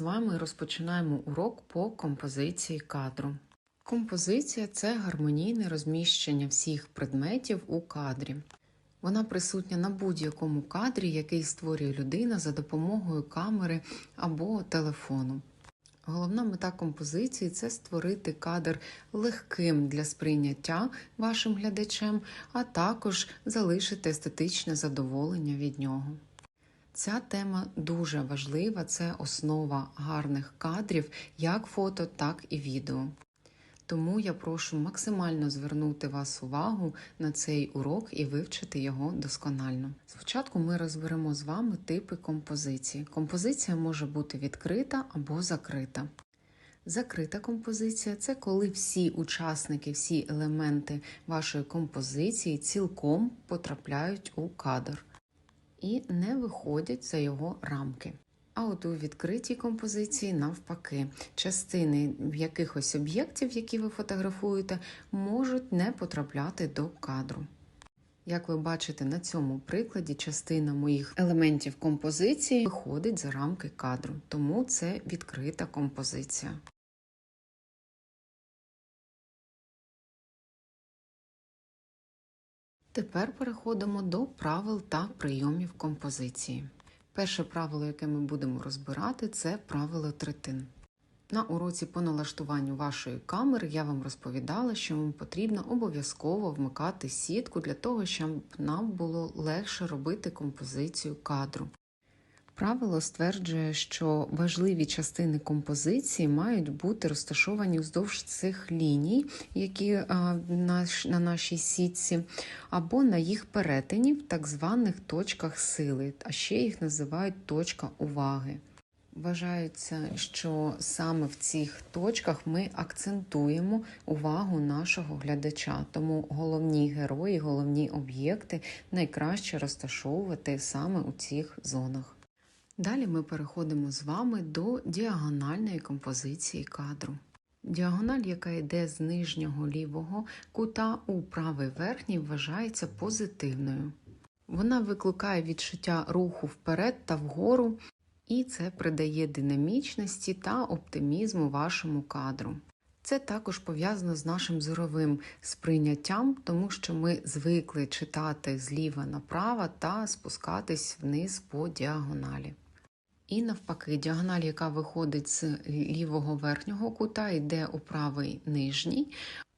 з вами розпочинаємо урок по композиції кадру. Композиція це гармонійне розміщення всіх предметів у кадрі. Вона присутня на будь-якому кадрі, який створює людина за допомогою камери або телефону. Головна мета композиції це створити кадр легким для сприйняття вашим глядачем, а також залишити естетичне задоволення від нього. Ця тема дуже важлива, це основа гарних кадрів, як фото, так і відео. Тому я прошу максимально звернути вас увагу на цей урок і вивчити його досконально. Спочатку ми розберемо з вами типи композиції. Композиція може бути відкрита або закрита. Закрита композиція це коли всі учасники, всі елементи вашої композиції цілком потрапляють у кадр і не виходять за його рамки. А от у відкритій композиції, навпаки, частини якихось об'єктів, які ви фотографуєте, можуть не потрапляти до кадру. Як ви бачите на цьому прикладі, частина моїх елементів композиції виходить за рамки кадру, тому це відкрита композиція. Тепер переходимо до правил та прийомів композиції. Перше правило, яке ми будемо розбирати, це правило третин. На уроці по налаштуванню вашої камери я вам розповідала, що вам потрібно обов'язково вмикати сітку для того, щоб нам було легше робити композицію кадру. Правило стверджує, що важливі частини композиції мають бути розташовані вздовж цих ліній, які на нашій сітці, або на їх перетині в так званих точках сили, а ще їх називають точка уваги. Вважається, що саме в цих точках ми акцентуємо увагу нашого глядача, тому головні герої, головні об'єкти найкраще розташовувати саме у цих зонах. Далі ми переходимо з вами до діагональної композиції кадру. Діагональ, яка йде з нижнього лівого кута у правий верхній, вважається позитивною. Вона викликає відчуття руху вперед та вгору, і це придає динамічності та оптимізму вашому кадру. Це також пов'язано з нашим зоровим сприйняттям, тому що ми звикли читати зліва направо та спускатись вниз по діагоналі. І навпаки, діагональ, яка виходить з лівого верхнього кута, йде у правий нижній,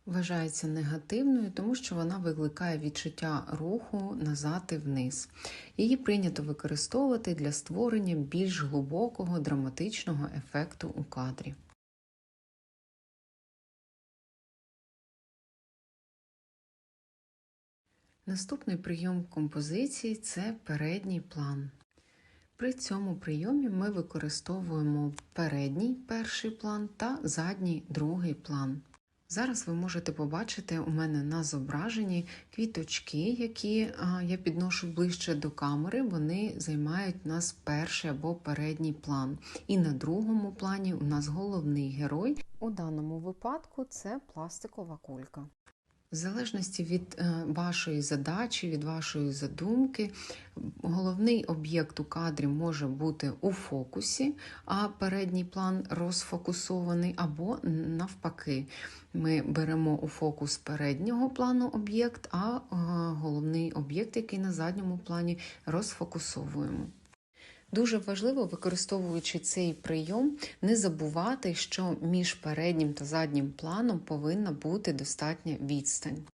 вважається негативною, тому що вона викликає відчуття руху назад і вниз. Її прийнято використовувати для створення більш глибокого драматичного ефекту у кадрі. Наступний прийом композиції це передній план. При цьому прийомі ми використовуємо передній перший план та задній другий план. Зараз ви можете побачити у мене на зображенні квіточки, які я підношу ближче до камери, вони займають у нас перший або передній план. І на другому плані у нас головний герой. У даному випадку це пластикова кулька. В залежності від е, вашої задачі, від вашої задумки, головний об'єкт у кадрі може бути у фокусі, а передній план розфокусований, або навпаки, ми беремо у фокус переднього плану об'єкт, а е, головний об'єкт, який на задньому плані, розфокусовуємо. Дуже важливо, використовуючи цей прийом, не забувати, що між переднім та заднім планом повинна бути достатня відстань.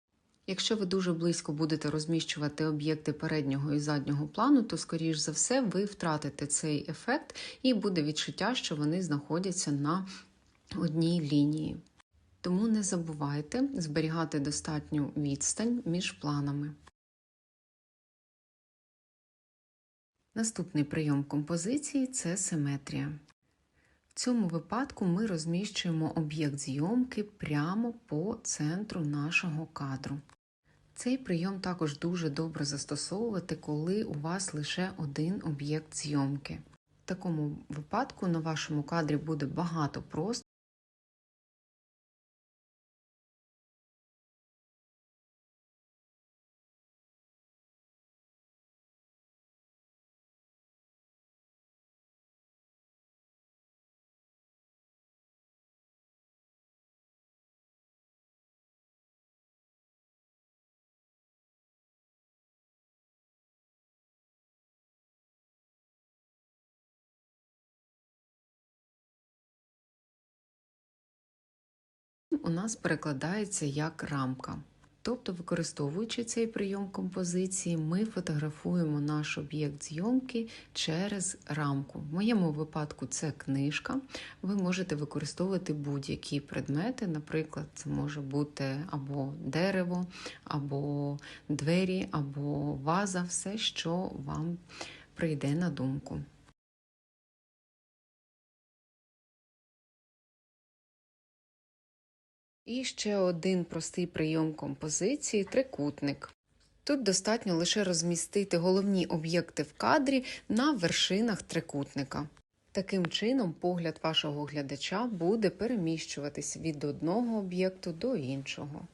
Якщо ви дуже близько будете розміщувати об'єкти переднього і заднього плану, то, скоріш за все, ви втратите цей ефект і буде відчуття, що вони знаходяться на одній лінії. Тому не забувайте зберігати достатню відстань між планами. Наступний прийом композиції це симетрія. В цьому випадку ми розміщуємо об'єкт зйомки прямо по центру нашого кадру. Цей прийом також дуже добре застосовувати, коли у вас лише один об'єкт зйомки. В такому випадку на вашому кадрі буде багато простору, у нас перекладається як рамка. Тобто, використовуючи цей прийом композиції, ми фотографуємо наш об'єкт зйомки через рамку. В моєму випадку це книжка. Ви можете використовувати будь-які предмети, наприклад, це може бути або дерево, або двері, або ваза, все, що вам прийде на думку. І ще один простий прийом композиції трикутник. Тут достатньо лише розмістити головні об'єкти в кадрі на вершинах трикутника. Таким чином, погляд вашого глядача буде переміщуватись від одного об'єкту до іншого.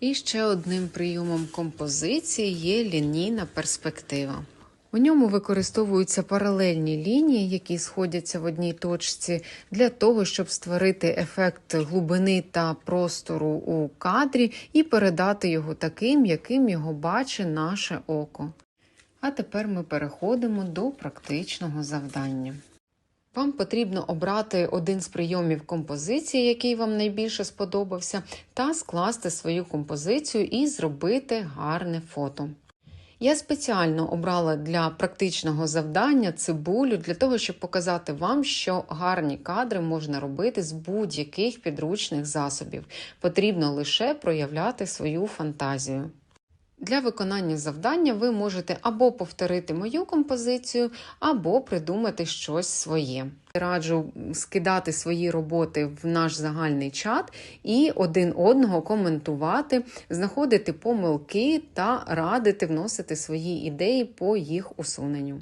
І ще одним прийомом композиції є лінійна перспектива. У ньому використовуються паралельні лінії, які сходяться в одній точці, для того, щоб створити ефект глибини та простору у кадрі і передати його таким, яким його бачить наше око. А тепер ми переходимо до практичного завдання. Вам потрібно обрати один з прийомів композиції, який вам найбільше сподобався, та скласти свою композицію і зробити гарне фото. Я спеціально обрала для практичного завдання цибулю для того, щоб показати вам, що гарні кадри можна робити з будь-яких підручних засобів. Потрібно лише проявляти свою фантазію. Для виконання завдання ви можете або повторити мою композицію, або придумати щось своє. Раджу скидати свої роботи в наш загальний чат і один одного коментувати, знаходити помилки та радити вносити свої ідеї по їх усуненню.